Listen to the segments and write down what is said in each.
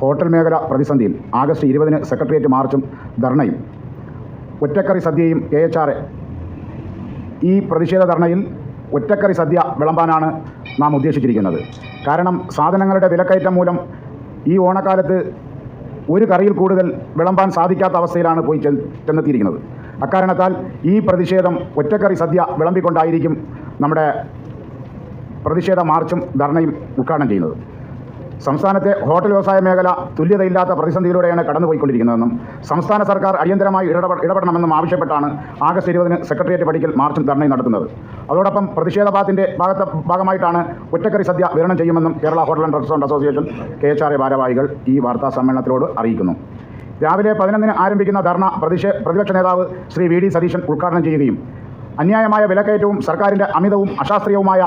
Hotel മേഖല പ്രതിസന്ധിയിൽ August ഇരുപതിന് സെക്രട്ടേറിയറ്റ് മാർച്ചും ധർണയും. ഒറ്റക്കറി സദ്യയും കെ എച്ച് ആർ ഈ പ്രതിഷേധ ധർണയിൽ ഒറ്റക്കറി സദ്യ വിളമ്പാനാണ് നാം ഉദ്ദേശിച്ചിരിക്കുന്നത്. കാരണം സാധനങ്ങളുടെ വിലക്കയറ്റം മൂലം ഈ ഓണക്കാലത്ത് ഒരു കറിയിൽ കൂടുതൽ വിളമ്പാൻ സാധിക്കാത്ത അവസ്ഥയിലാണ് പോയി ചെന്നെത്തിയിരിക്കുന്നത്. അക്കാരണത്താൽ ഈ പ്രതിഷേധം ഒറ്റക്കറി സദ്യ വിളമ്പിക്കൊണ്ടായിരിക്കും നമ്മുടെ പ്രതിഷേധ മാർച്ചും ധർണയും ഉദ്ഘാടനം ചെയ്യുന്നത്. സംസ്ഥാനത്തെ ഹോട്ടൽ വ്യവസായ മേഖല തുല്യതയില്ലാത്ത പ്രതിസന്ധിയിലൂടെയാണ് കടന്നുപോയിക്കൊണ്ടിരിക്കുന്നതെന്നും സംസ്ഥാന സർക്കാർ അടിയന്തരമായി ഇടപെടണമെന്നും ആവശ്യപ്പെട്ടാണ് ആഗസ്റ്റ് ഇരുപതിന് സെക്രട്ടേറിയറ്റ് പടിക്കൽ മാർച്ചും ധർണയും നടത്തുന്നത്. അതോടൊപ്പം പ്രതിഷേധപാത്തിന്റെ ഭാഗത്ത് ഭാഗമായിട്ടാണ് ഒറ്റക്കറി സദ്യ വിതരണം ചെയ്യുമെന്നും Kerala hotel and restaurant association K H R A ഭാരവാഹികൾ ഈ വാർത്താ സമ്മേളനത്തിലോട് അറിയിക്കുന്നു. രാവിലെ പതിനൊന്നിന് ആരംഭിക്കുന്ന ധർണ പ്രതിഷേ പ്രതിപക്ഷ നേതാവ് ശ്രീ വി ഡി സതീശൻ ഉദ്ഘാടനം ചെയ്യുകയും അന്യായമായ വിലക്കയറ്റവും സർക്കാരിന്റെ അമിതവും അശാസ്ത്രീയവുമായ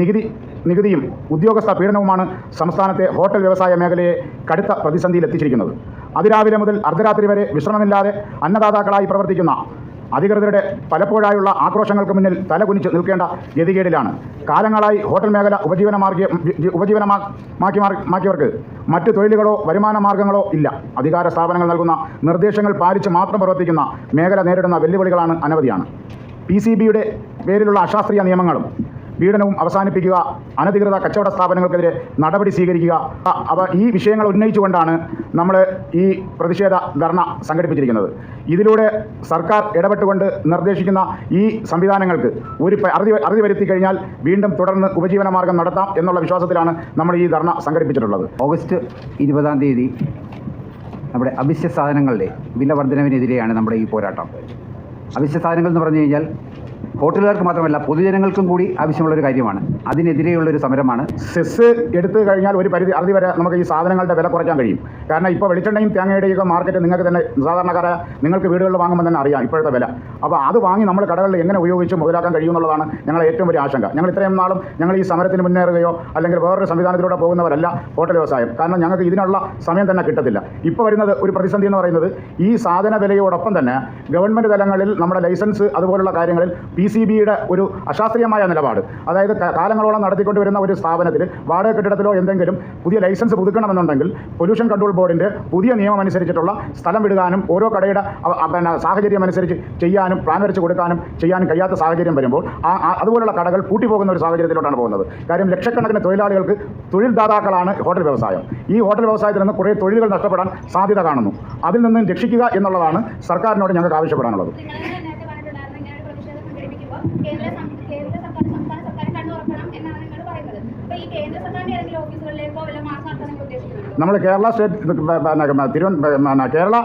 നികുതി നികുതിയും ഉദ്യോഗസ്ഥ പീഡനവുമാണ് സംസ്ഥാനത്തെ ഹോട്ടൽ വ്യവസായ മേഖലയെ കടുത്ത പ്രതിസന്ധിയിൽ എത്തിച്ചിരിക്കുന്നത് അതിരാവിലെ മുതൽ അർദ്ധരാത്രി വരെ വിശ്രമമില്ലാതെ അന്നദാതാക്കളായി പ്രവർത്തിക്കുന്ന അധികൃതരുടെ പലപ്പോഴായുള്ള ആക്രോശങ്ങൾക്ക് മുന്നിൽ തലകുനിച്ച് നിൽക്കേണ്ട ഗതികേടിലാണ്. കാലങ്ങളായി ഹോട്ടൽ മേഖല ഉപജീവനമാർഗ ഉപജീവനമാക്കി മാക്കിയവർക്ക് മറ്റ് തൊഴിലുകളോ വരുമാന മാർഗങ്ങളോ ഇല്ല. അധികാര സ്ഥാപനങ്ങൾ നൽകുന്ന നിർദ്ദേശങ്ങൾ പാലിച്ച് മാത്രം പ്രവർത്തിക്കുന്ന മേഖല നേരിടുന്ന വെല്ലുവിളികളാണ് അനവധിയാണ്. പി സി ബിയുടെ പേരിലുള്ള അശാസ്ത്രീയ നിയമങ്ങളും പീഡനവും അവസാനിപ്പിക്കുക അനധികൃത കച്ചവട സ്ഥാപനങ്ങൾക്കെതിരെ നടപടി സ്വീകരിക്കുക അവ ഈ വിഷയങ്ങൾ ഉന്നയിച്ചുകൊണ്ടാണ് നമ്മൾ ഈ പ്രതിഷേധ ധർണ സംഘടിപ്പിച്ചിരിക്കുന്നത്. ഇതിലൂടെ സർക്കാർ ഇടപെട്ടുകൊണ്ട് നിർദ്ദേശിക്കുന്ന ഈ സംവിധാനങ്ങൾക്ക് ഒരു അറുതി അറുതി വരുത്തി കഴിഞ്ഞാൽ വീണ്ടും തുടർന്ന് ഉപജീവന മാർഗം നടത്താം എന്നുള്ള വിശ്വാസത്തിലാണ് നമ്മൾ ഈ ധർണ സംഘടിപ്പിച്ചിട്ടുള്ളത്. ഓഗസ്റ്റ് ഇരുപതാം തീയതി നമ്മുടെ അവശ്യ സാധനങ്ങളുടെ വില വർധനവിനെതിരെയാണ് നമ്മുടെ ഈ പോരാട്ടം. അവശ്യ സാധനങ്ങൾ എന്ന് പറഞ്ഞു കഴിഞ്ഞാൽ ഹോട്ടലുകാർക്ക് മാത്രമല്ല പൊതുജനങ്ങൾക്കും കൂടി ആവശ്യമുള്ള ഒരു കാര്യമാണ്. അതിനെതിരെയുള്ള ഒരു സമരമാണ്. സെസ് എടുത്തു കഴിഞ്ഞാൽ ഒരു പരിധി അറുതി വരെ നമുക്ക് ഈ സാധനങ്ങളുടെ വില കുറയ്ക്കാൻ കഴിയും. കാരണം ഇപ്പോൾ വെളിച്ചെണ്ണയും തേങ്ങയുടെയൊക്കെ മാർക്കറ്റ് നിങ്ങൾക്ക് തന്നെ സാധാരണക്കാരെ നിങ്ങൾക്ക് വീടുകളിൽ വാങ്ങുമ്പോൾ തന്നെ അറിയാം ഇപ്പോഴത്തെ വില. അപ്പോൾ അത് വാങ്ങി നമ്മൾ കടകളിൽ എങ്ങനെ ഉപയോഗിച്ച് മുതലാക്കാൻ കഴിയുമെന്നുള്ളതാണ് ഞങ്ങളെ ഏറ്റവും വലിയ ആശങ്ക. ഞങ്ങൾ ഇത്രയും നാളും ഞങ്ങൾ ഈ സമരത്തിന് മുന്നേറുകയോ അല്ലെങ്കിൽ വേറൊരു സംവിധാനത്തിലൂടെ പോകുന്നവരല്ല ഹോട്ടൽ വ്യവസായം. കാരണം ഞങ്ങൾക്ക് ഇതിനുള്ള സമയം തന്നെ കിട്ടത്തില്ല. ഇപ്പോൾ വരുന്നത് ഒരു പ്രതിസന്ധി എന്ന് പറയുന്നത് ഈ സാധന വിലയോടൊപ്പം തന്നെ ഗവൺമെന്റ് തലങ്ങളിൽ നമ്മുടെ ലൈസൻസ് അതുപോലുള്ള കാര്യങ്ങളിൽ പി സി ബിയുടെ ഒരു അശാസ്ത്രീയമായ നിലപാട്. അതായത് കാലങ്ങളോളം നടത്തിക്കൊണ്ട് വരുന്ന ഒരു സ്ഥാപനത്തിൽ വാടക കെട്ടിടത്തിലോ എന്തെങ്കിലും പുതിയ ലൈസൻസ് പുതുക്കണമെന്നുണ്ടെങ്കിൽ പൊല്യൂഷൻ കൺട്രോൾ ബോർഡിന്റെ പുതിയ നിയമം അനുസരിച്ചിട്ടുള്ള സ്ഥലം വിടുവാനും ഓരോ കടയുടെ പിന്നെ സാഹചര്യം അനുസരിച്ച് ചെയ്യാനും പ്ലാൻ വരച്ച് കൊടുക്കാനും ചെയ്യാനും കഴിയാത്ത സാഹചര്യം വരുമ്പോൾ ആ അതുപോലുള്ള കടകൾ പൂട്ടിപ്പോകുന്ന ഒരു സാഹചര്യത്തിലോട്ടാണ് പോകുന്നത്. കാര്യം ലക്ഷക്കണക്കിന് തൊഴിലാളികൾക്ക് തൊഴിൽദാതാക്കളാണ് ഹോട്ടൽ വ്യവസായം. ഈ ഹോട്ടൽ വ്യവസായത്തിൽ നിന്ന് കുറേ തൊഴിലുകൾ നഷ്ടപ്പെടാൻ സാധ്യത കാണുന്നു. അതിൽ നിന്നും രക്ഷിക്കുക എന്നുള്ളതാണ് സർക്കാരിനോട് ഞങ്ങൾക്ക് ആവശ്യപ്പെടാനുള്ളത് നിങ്ങൾ നേരത്തെ പറഞ്ഞിട്ടുണ്ടായിരുന്നു ഇങ്ങനെ ഒരു പ്രതിഷേധം കേന്ദ്ര കേന്ദ്ര സർക്കാർ സംസ്ഥാന സർക്കാർ കണ്ണുറക്കണം എന്നാണ് നിങ്ങൾ പറയുന്നത്. അപ്പോൾ ഈ കേന്ദ്ര സർക്കാരിന്റെ ഏതെങ്കിലും ഓഫീസുകളിലേക്കോ വല്ല മാസം നമ്മൾ കേരള സ്റ്റേറ്റ് തിരുവന കേരള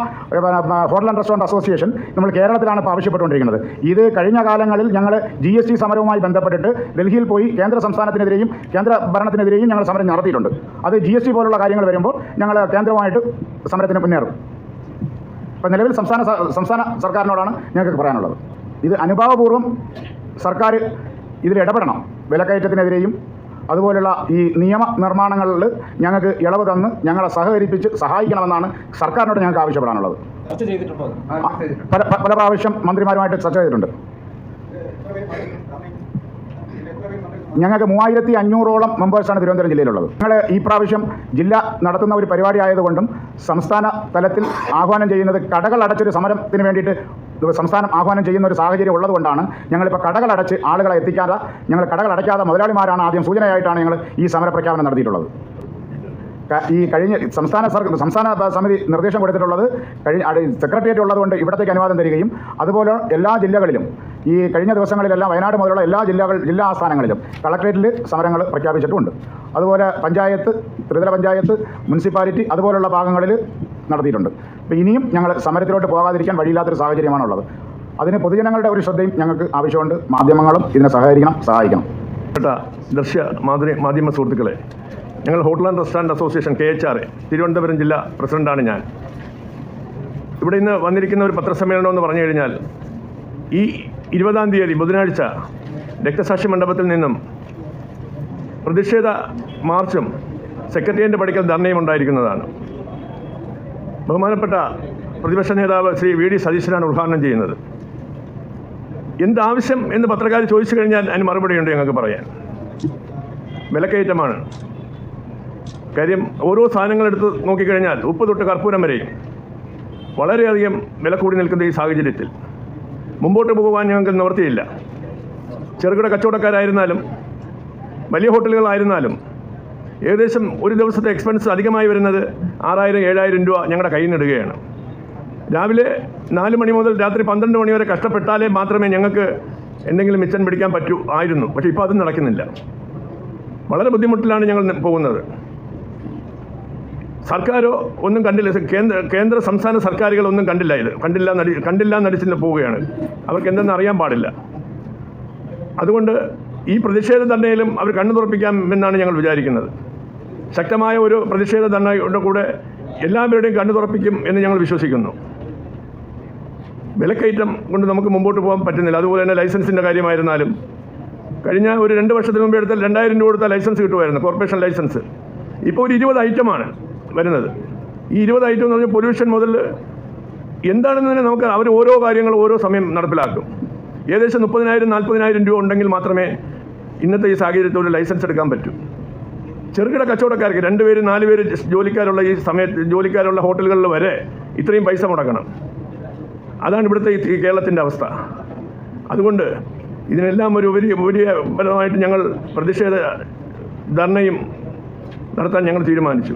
ഹോട്ടൽ ആൻഡ് അസോസിയേഷൻ നമ്മൾ കേരളത്തിലാണ് ഇപ്പോൾ ആവശ്യപ്പെട്ടുകൊണ്ടിരിക്കുന്നത്. ഇത് കഴിഞ്ഞ കാലങ്ങളിൽ ഞങ്ങൾ ജി എസ് ടി സമരവുമായി ബന്ധപ്പെട്ടിട്ട് ഡൽഹിയിൽ പോയി കേന്ദ്ര സംസ്ഥാനത്തിനെതിരെയും കേന്ദ്ര ഭരണത്തിനെതിരെയും ഞങ്ങൾ സമരം നടത്തിയിട്ടുണ്ട്. അത് ജി എസ് ടി പോലുള്ള കാര്യങ്ങൾ വരുമ്പോൾ ഞങ്ങൾ കേന്ദ്രമായിട്ട് സമരത്തിന് മുന്നേറും. ഇപ്പം നിലവിൽ സംസ്ഥാന സംസ്ഥാന സർക്കാരിനോടാണ് ഞങ്ങൾക്ക് പറയാനുള്ളത്. ഇത് അനുഭാവപൂർവം സർക്കാർ ഇതിൽ ഇടപെടണം. വിലക്കയറ്റത്തിനെതിരെയും അതുപോലുള്ള ഈ നിയമ നിർമ്മാണങ്ങളിൽ ഞങ്ങൾക്ക് ഇളവ് തന്ന് ഞങ്ങളെ സഹകരിപ്പിച്ച് സഹായിക്കണമെന്നാണ് സർക്കാരിനോട് ഞങ്ങൾക്ക് ആവശ്യപ്പെടാനുള്ളത്. പല- പല പ്രാവശ്യം മന്ത്രിമാരുമായിട്ട് ചർച്ച ചെയ്തിട്ടുണ്ട്. ഞങ്ങൾക്ക് മൂവായിരത്തി അഞ്ഞൂറോളം മെമ്പേഴ്സാണ് തിരുവനന്തപുരം ജില്ലയിലുള്ളത്. ഞങ്ങൾ ഈ പ്രാവശ്യം ജില്ല നടത്തുന്ന ഒരു പരിപാടി ആയതുകൊണ്ടും സംസ്ഥാന തലത്തിൽ ആഹ്വാനം ചെയ്യുന്നത് കടകൾ അടച്ചൊരു സമരത്തിന് വേണ്ടിയിട്ട് സംസ്ഥാനം ആഹ്വാനം ചെയ്യുന്ന ഒരു സാഹചര്യം ഉള്ളതുകൊണ്ടാണ് ഞങ്ങളിപ്പോൾ കടകളടച്ച് ആളുകളെ എത്തിക്കാതെ ഞങ്ങൾ കടകളടയ്ക്കാതെ മുതലാളിമാരാണ് ആദ്യം സൂചനയായിട്ടാണ് ഞങ്ങൾ ഈ സമരപ്രഖ്യാപനം നടത്തിയിട്ടുള്ളത്. ഈ കഴിഞ്ഞ സംസ്ഥാന സംസ്ഥാന സമിതി നിർദ്ദേശം കൊടുത്തിട്ടുള്ളത് കഴിഞ്ഞ സെക്രട്ടേറിയറ്റ് ഉള്ളതുകൊണ്ട് ഇവിടത്തേക്ക് അനുവാദം തരികയും അതുപോലെ എല്ലാ ജില്ലകളിലും ഈ കഴിഞ്ഞ ദിവസങ്ങളിലെല്ലാം വയനാട് മുതലുള്ള എല്ലാ ജില്ലകൾ ജില്ലാ ആസ്ഥാനങ്ങളിലും കളക്ട്രേറ്റിൽ സമരങ്ങൾ പ്രഖ്യാപിച്ചിട്ടുമുണ്ട് അതുപോലെ പഞ്ചായത്ത് ത്രിതല പഞ്ചായത്ത് മുനിസിപ്പാലിറ്റി അതുപോലുള്ള ഭാഗങ്ങളിൽ നടത്തിയിട്ടുണ്ട്. അപ്പോൾ ഇനിയും ഞങ്ങൾ സമരത്തിലോട്ട് പോകാതിരിക്കാൻ വഴിയില്ലാത്തൊരു സാഹചര്യമാണുള്ളത്. അതിന് പൊതുജനങ്ങളുടെ ഒരു ശ്രദ്ധയും ഞങ്ങൾക്ക് ആവശ്യമുണ്ട്. മാധ്യമങ്ങളും ഇതിനെ സഹകരിക്കണം സഹായിക്കണം. ദൃശ്യ മാധ്യമ മാധ്യമ സുഹൃത്തുക്കളെ ഞങ്ങൾ hotel and restaurant association K H R Thiruvananthapuram ജില്ലാ പ്രസിഡന്റാണ് ഞാൻ. ഇവിടെ ഇന്ന് വന്നിരിക്കുന്ന ഒരു പത്രസമ്മേളനം എന്ന് പറഞ്ഞു കഴിഞ്ഞാൽ ഈ ഇരുപതാം തീയതി ബുധനാഴ്ച രക്തസാക്ഷി മണ്ഡപത്തിൽ നിന്നും പ്രതിഷേധ മാർച്ചും സെക്രട്ടേറിയറ്റ് പടിക്കൽ ധർണയും ഉണ്ടായിരിക്കുന്നതാണ്. ബഹുമാനപ്പെട്ട പ്രതിപക്ഷ നേതാവ് ശ്രീ വി ഡി സതീശനാണ് ഉദ്ഘാടനം ചെയ്യുന്നത്. എന്താവശ്യം എന്ന് പത്രക്കാർ ചോദിച്ചു കഴിഞ്ഞാൽ അതിന് മറുപടിയുണ്ട് ഞങ്ങൾക്ക് പറയാൻ. വിലക്കയറ്റമാണ്. കാര്യം ഓരോ സാധനങ്ങളെടുത്ത് നോക്കിക്കഴിഞ്ഞാൽ ഉപ്പ് തൊട്ട് കർപ്പൂരം വരെയും വളരെയധികം വില കൂടി നിൽക്കുന്ന ഈ സാഹചര്യത്തിൽ. മുമ്പോട്ട് പോകുവാൻ ഞങ്ങൾക്ക് നിവർത്തിയില്ല ചെറുകിട കച്ചവടക്കാരായിരുന്നാലും വലിയ ഹോട്ടലുകളായിരുന്നാലും ഏകദേശം ഒരു ദിവസത്തെ എക്സ്പെൻസ് അധികമായി വരുന്നത് ആറായിരം ഏഴായിരം രൂപ ഞങ്ങളുടെ കയ്യിൽ നിന്നിടുകയാണ് രാവിലെ നാല് മണി മുതൽ രാത്രി പന്ത്രണ്ട് മണി വരെ കഷ്ടപ്പെട്ടാലേ മാത്രമേ ഞങ്ങൾക്ക് എന്തെങ്കിലും മിച്ചം പിടിക്കാൻ പറ്റൂ ആയിരുന്നു. പക്ഷേ ഇപ്പോൾ അതും നടക്കുന്നില്ല. വളരെ ബുദ്ധിമുട്ടിലാണ് ഞങ്ങൾ പോകുന്നത്. സർക്കാരോ ഒന്നും കണ്ടില്ല. കേന്ദ്ര കേന്ദ്ര സംസ്ഥാന സർക്കാരുകളൊന്നും കണ്ടില്ല ഇത്. കണ്ടില്ല നടി കണ്ടില്ല നടിച്ചിട്ട് പോവുകയാണ്. അവർക്ക് എന്തെന്ന് അറിയാൻ പാടില്ല. അതുകൊണ്ട് ഈ പ്രതിഷേധം തന്നെയും അവർ കണ്ണു തുറപ്പിക്കാം എന്നാണ് ഞങ്ങൾ വിചാരിക്കുന്നത്. ശക്തമായ ഒരു പ്രതിഷേധ ധർണയുടെ കൂടെ എല്ലാവരുടെയും കണ്ണു തുറപ്പിക്കും എന്ന് ഞങ്ങൾ വിശ്വസിക്കുന്നു. വിലക്കയറ്റം കൊണ്ട് നമുക്ക് മുമ്പോട്ട് പോകാൻ പറ്റുന്നില്ല. അതുപോലെ തന്നെ ലൈസൻസിന്റെ കാര്യമായിരുന്നാലും കഴിഞ്ഞ ഒരു രണ്ട് വർഷത്തിന് മുമ്പ് എടുത്താൽ രണ്ടായിരം രൂപ കൊടുത്താൽ ലൈസൻസ് കിട്ടുമായിരുന്നു കോർപ്പറേഷൻ ലൈസൻസ്. ഇപ്പോൾ ഒരു ഇരുപത് ഐറ്റമാണ് വരുന്നത്. ഈ ഇരുപത് ഐറ്റം എന്ന് പറഞ്ഞാൽ പൊല്യൂഷൻ മുതൽ എന്താണെന്ന് തന്നെ നമുക്ക് അവർ ഓരോ കാര്യങ്ങൾ ഓരോ സമയം നടപ്പിലാക്കും. ഏകദേശം മുപ്പതിനായിരം നാൽപ്പതിനായിരം രൂപ ഉണ്ടെങ്കിൽ മാത്രമേ ഇന്നത്തെ ഈ സാഹചര്യത്തിൽ ഒരു ലൈസൻസ് എടുക്കാൻ പറ്റൂ. ചെറുകിട കച്ചവടക്കാർക്ക് രണ്ട് പേര് നാല് പേര് ജോലിക്കാരുള്ള ഈ സമയത്ത് ജോലിക്കാരുള്ള ഹോട്ടലുകളിൽ വരെ ഇത്രയും പൈസ മുടക്കണം അതാണ് ഇവിടുത്തെ ഈ കേരളത്തിന്റെ അവസ്ഥ. അതുകൊണ്ട് ഇതിനെല്ലാം ഒരു ഉപരി ഉപരിപരമായിട്ട് ഞങ്ങൾ പ്രതിഷേധ ധർണയും നടത്താൻ ഞങ്ങൾ തീരുമാനിച്ചു.